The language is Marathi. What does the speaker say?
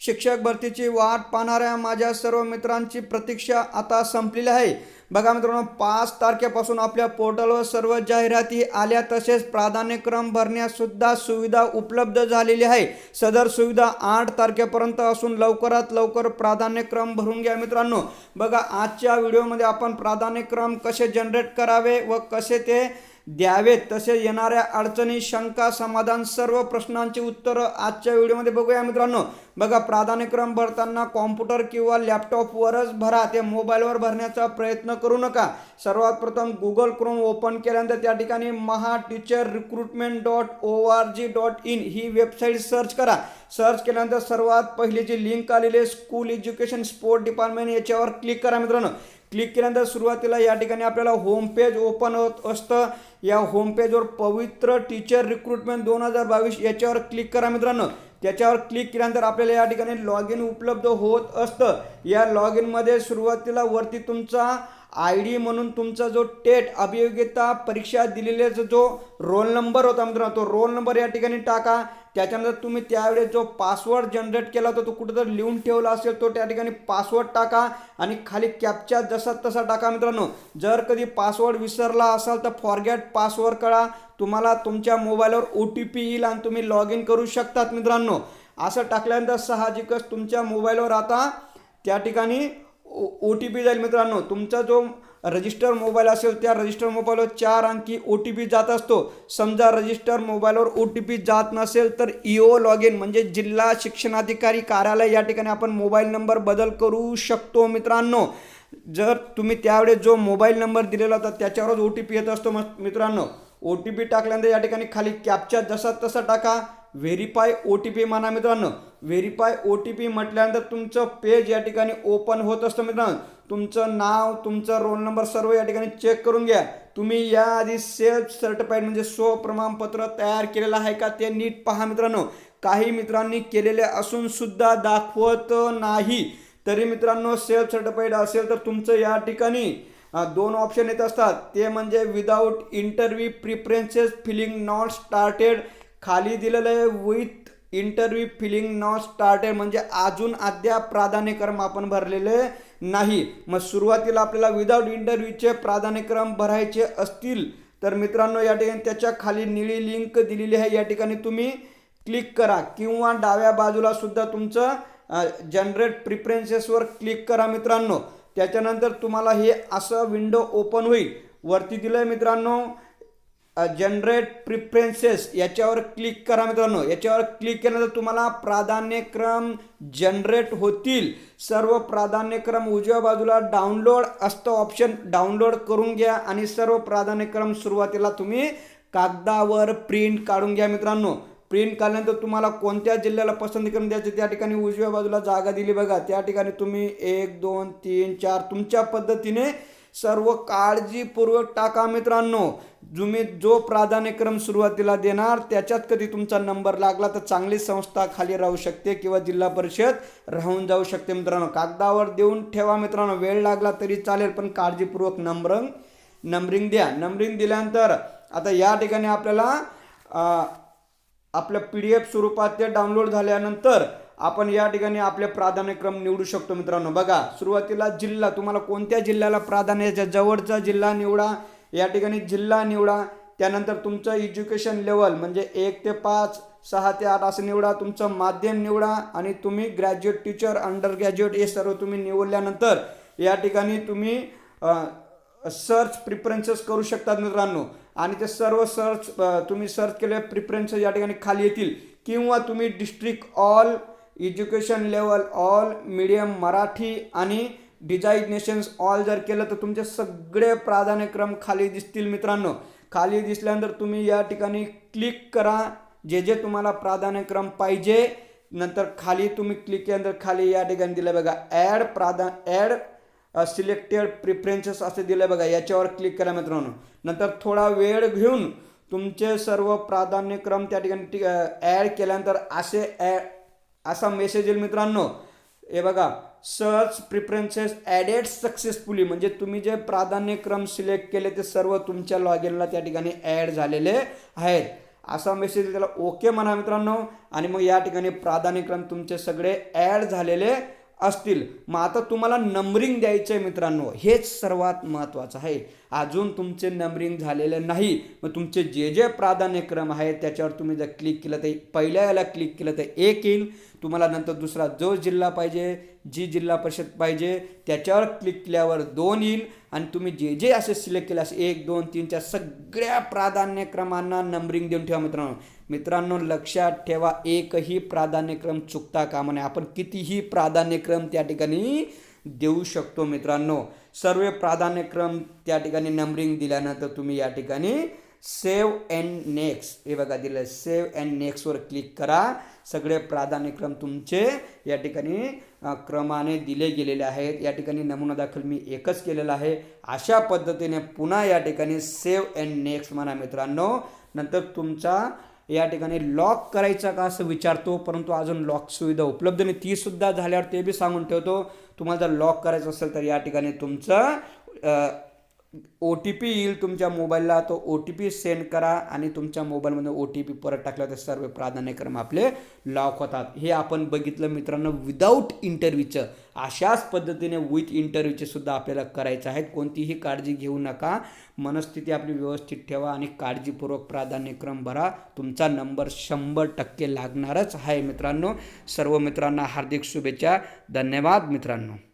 शिक्षक भरतीची वाट पाहणाऱ्या माझ्या सर्व मित्रांची प्रतीक्षा आता संपलेली आहे. बघा मित्रांनो पाच तारखेपासून आपल्या पोर्टलवर सर्व जाहिराती आल्या तसेच प्राधान्यक्रम भरण्यासुद्धा सुविधा उपलब्ध झालेली आहे. सदर सुविधा आठ तारखेपर्यंत असून लवकरात लवकर प्राधान्यक्रम भरून घ्या मित्रांनो. बघा आजच्या व्हिडिओमध्ये आपण प्राधान्यक्रम कसे जनरेट करावे व कसे ते द्यावेत तसे येणाऱ्या अडचणी शंका समाधान सर्व प्रश्नांची उत्तरं आजच्या व्हिडिओमध्ये बघूया मित्रांनो. बघा प्राधान्यक्रम भरताना कॉम्प्युटर किंवा लॅपटॉपवरच भरा ते मोबाईलवर भरण्याचा प्रयत्न करू नका. सर्वात प्रथम गुगल क्रोम ओपन केल्यानंतर त्या ठिकाणी Maha teacher recruitment dot O R G dot in he website search करा. सर्च केल्यानंतर सर्वात पहिली जी लिंक आलेली आहे स्कूल एज्युकेशन स्पोर्ट डिपार्टमेंट याच्यावर क्लिक करा मित्रांनो. क्लिक केल्यानंतर सुरुवातीला या ठिकाणी आपल्याला होम पेज ओपन होत असतं. या होम पेजवर पवित्र टीचर रिक्रुटमेंट दोन हजार बावीस याच्यावर क्लिक करा मित्रांनो. त्याच्यावर क्लिक केल्यानंतर आपल्याला या ठिकाणी लॉग इन उपलब्ध होत असतं. या लॉग इनमध्ये सुरुवातीला वरती तुमचा आय डी म्हणून तुमचा जो टेट अभियोग्यता परीक्षा दिलेल्याचा जो रोल नंबर होता मित्रांनो तो रोल नंबर या ठिकाणी टाका. त्याच्यानंतर तुम्ही त्यावेळेस जो पासवर्ड जनरेट केला होता तो कुठेतरी लिहून ठेवला असेल तो त्या ठिकाणी पासवर्ड टाका आणि खाली कॅपच्या जसा तसा टाका मित्रांनो. जर कधी पासवर्ड विसरला असाल तर फॉरगॅट पासवर्ड कळा तुम्हाला तुमच्या मोबाईलवर ओ टी पी येईल आणि तुम्ही लॉग इन करू शकतात मित्रांनो. असं टाकल्यानंतर साहजिकच तुमच्या मोबाईलवर आता त्या ठिकाणी ओ टी पी जाईल मित्रांनो. तुमचा जो रजिस्टर मोबाईल असेल त्या रजिस्टर मोबाईलवर चार अंकी ओ टी पी जात असतो. समजा रजिस्टर मोबाईलवर ओ टी पी जात नसेल तर इओ लॉग इन म्हणजे जिल्हा शिक्षणाधिकारी कार्यालय या ठिकाणी आपण मोबाईल नंबर बदल करू शकतो मित्रांनो. जर तुम्ही त्यावेळेस जो मोबाईल नंबर दिलेला होता त्याच्यावरच ओ टी पी येत असतो मित्रांनो. ओ टी पी टाकल्यानंतर या ठिकाणी खाली कॅपच्या जसा तसा टाका. व्हेरीफाय ओ टी पी म्हणा मित्रांनो. व्हेरीफाय ओ टी पी म्हटल्यानंतर तुमचं पेज या ठिकाणी ओपन होत असतं मित्रांनो. तुमचं नाव तुमचा रोल नंबर सर्व या ठिकाणी चेक करून घ्या. तुम्ही याआधी सेल्फ सर्टिफाईड म्हणजे स्व प्रमाणपत्र तयार केलेलं आहे का ते नीट पहा मित्रांनो. काही मित्रांनी केलेले असून सुद्धा दाखवत नाही. तरी मित्रांनो सेल्फ सर्टिफाईड असेल तर तुमचं या ठिकाणी दोन ऑप्शन येत असतात. ते म्हणजे without interview preferences filling not started खाली दिलेलं आहे with interview filling not started म्हणजे अजून अद्याप प्राधान्यक्रम आपण भरलेले नाही. मग सुरुवातीला आपल्याला विदाऊट इंटरव्ह्यूचे प्राधान्यक्रम भरायचे असतील तर मित्रांनो या ठिकाणी त्याच्याखाली निळी लिंक दिलेली आहे. या ठिकाणी तुम्ही क्लिक करा किंवा डाव्या बाजूला सुद्धा तुमचं जनरेट प्रिफरन्सेसवर क्लिक करा मित्रांनो. त्याच्यानंतर तुम्हाला हे असं विंडो ओपन होईल. वरती दिलं आहे मित्रांनो जनरेट प्रिफरन्सेस याच्यावर क्लिक करा मित्रांनो. याच्यावर क्लिक केल्यानंतर तुम्हाला प्राधान्यक्रम जनरेट होतील. सर्व प्राधान्यक्रम उजव्या बाजूला डाउनलोड असतं ऑप्शन डाउनलोड करून घ्या आणि सर्व प्राधान्यक्रम सुरुवातीला तुम्ही कागदावर प्रिंट काढून घ्या मित्रांनो. प्रिंट काढल्यानंतर तुम्हाला कोणत्या जिल्ह्याला पसंती करून द्यायची त्या ठिकाणी उजव्या बाजूला जागा दिली बघा. त्या ठिकाणी तुम्ही एक दोन तीन चार तुमच्या पद्धतीने सर्व काळजीपूर्वक टाका मित्रांनो. तुम्ही जो प्राधान्यक्रम सुरुवातीला देणार त्याच्यात कधी तुमचा नंबर लागला तर चांगली संस्था खाली राहू शकते किंवा जिल्हा परिषद राहून जाऊ शकते मित्रांनो. कागदावर देऊन ठेवा मित्रांनो. वेळ लागला तरी चालेल पण काळजीपूर्वक नंबरंग नंबरिंग द्या. नंबरिंग दिल्यानंतर आता या ठिकाणी आपल्याला आपल्या पी डी एफ स्वरूपात ते डाउनलोड झाल्यानंतर आपण या ठिकाणी आपले प्राधान्यक्रम निवडू शकतो मित्रांनो. बघा सुरुवातीला जिल्हा तुम्हाला कोणत्या जिल्ह्याला प्राधान्याच्या जवळचा जिल्हा निवडा या ठिकाणी जिल्हा निवडा त्यानंतर तुमचं एज्युकेशन लेवल म्हणजे एक ते पाच सहा ते आठ असं निवडा तुमचं माध्यम निवडा आणि तुम्ही ग्रॅज्युएट टीचर अंडर ग्रॅज्युएट हे सर्व तुम्ही निवडल्यानंतर या ठिकाणी तुम्ही सर्च प्रिफरन्सेस करू शकतात मित्रांनो. आणि ते सर्व सर्च तुम्ही सर्च केले प्रिफरन्सेस या ठिकाणी खाली येतील. किंवा तुम्ही district all education level all medium Marathi आणि डिझायनेशन्स ऑल जर केलं तर तुमचे सगळे प्राधान्यक्रम खाली दिसतील मित्रांनो. खाली दिसल्यानंतर तुम्ही या ठिकाणी क्लिक करा. जे जे तुम्हाला प्राधान्यक्रम पाहिजे नंतर खाली तुम्ही क्लिक केल्यानंतर खाली या ठिकाणी दिलं बघा ॲड प्राधा ॲड सिलेक्टेड प्रिफरेन्सेस असे दिले बघा याच्यावर क्लिक करा मित्रांनो. नंतर थोडा वेळ घेऊन तुमचे सर्व प्राधान्यक्रम त्या ठिकाणी ॲड केल्यानंतर असे ॲड असा मेसेज येईल मित्रांनो. हे बघा सर्च प्रिफरन्सेस ॲडेड सक्सेसफुली म्हणजे तुम्ही जे प्राधान्यक्रम सिलेक्ट केले ते सर्व तुमच्या लॉगिनला त्या ठिकाणी ॲड झालेले आहेत. असा मेसेज त्याला ओके म्हणा मित्रांनो. आणि मग या ठिकाणी प्राधान्यक्रम तुमचे सगळे ॲड झालेले असतील. मग आता तुम्हाला नंबरिंग द्यायचं आहे मित्रांनो. हेच सर्वात महत्त्वाचं आहे. अजून तुमचे नंबरिंग झालेले नाही. मग तुमचे जे जे प्राधान्यक्रम आहेत त्याच्यावर तुम्ही जर क्लिक केलं तर पहिल्या याला क्लिक केलं तर एक येईल. तुम्हाला नंतर दुसरा जो जिल्हा पाहिजे जी जिल्हा परिषद पाहिजे त्याच्यावर क्लिक केल्यावर दोन येईल. आणि तुम्ही जे जे असे सिलेक्ट केले असे एक दोन तीनच्या सगळ्या प्राधान्यक्रमांना नंबरिंग देऊन ठेवा मित्रांनो. मित्रांनो लक्षात ठेवा एकही प्राधान्यक्रम चुकता कामा नये. आपण कितीही प्राधान्यक्रम त्या ठिकाणी देऊ शकतो मित्रांनो. सर्व प्राधान्यक्रम त्या ठिकाणी नंबरिंग दिल्यानंतर तुम्ही या ठिकाणी सेव्ह अँड नेक्स्ट हे बघा दिलं सेव्ह अँड नेक्स्टवर क्लिक करा. सगळे प्राधान्यक्रम तुमचे या ठिकाणी क्रमाने दिले गेलेले आहेत. या ठिकाणी नमुना दाखल मी एकच केलेला आहे. अशा पद्धतीने पुन्हा या ठिकाणी सेव्ह अँड नेक्स्ट म्हणा मित्रांनो. नंतर तुमचा या ठिकाणी लॉक करायचा का असं विचारतो परंतु अजून लॉक सुविधा उपलब्ध नाही. ती सुद्धा झाल्यावर ते बी सांगून ठेवतो तुम्हाला जर लॉक करायचं असेल तर या ठिकाणी तुमचं ओ टी पी येईल तुमच्या मोबाईलला तो ओ टी पी सेंड करा आणि तुमच्या मोबाईलमध्ये ओ टी पी परत टाकला तर सर्व प्राधान्यक्रम आपले लॉक होतात. हे आपण बघितलं मित्रांनो विदाऊट इंटरव्ह्यूचं अशाच पद्धतीने विथ इंटरव्ह्यूचे सुद्धा आपल्याला करायचं आहे. कोणतीही काळजी घेऊ नका. मनस्थिती आपली व्यवस्थित ठेवा आणि काळजीपूर्वक प्राधान्यक्रम भरा. तुमचा नंबर शंभर टक्के लागणारच आहे मित्रांनो. सर्व मित्रांना हार्दिक शुभेच्छा. धन्यवाद मित्रांनो.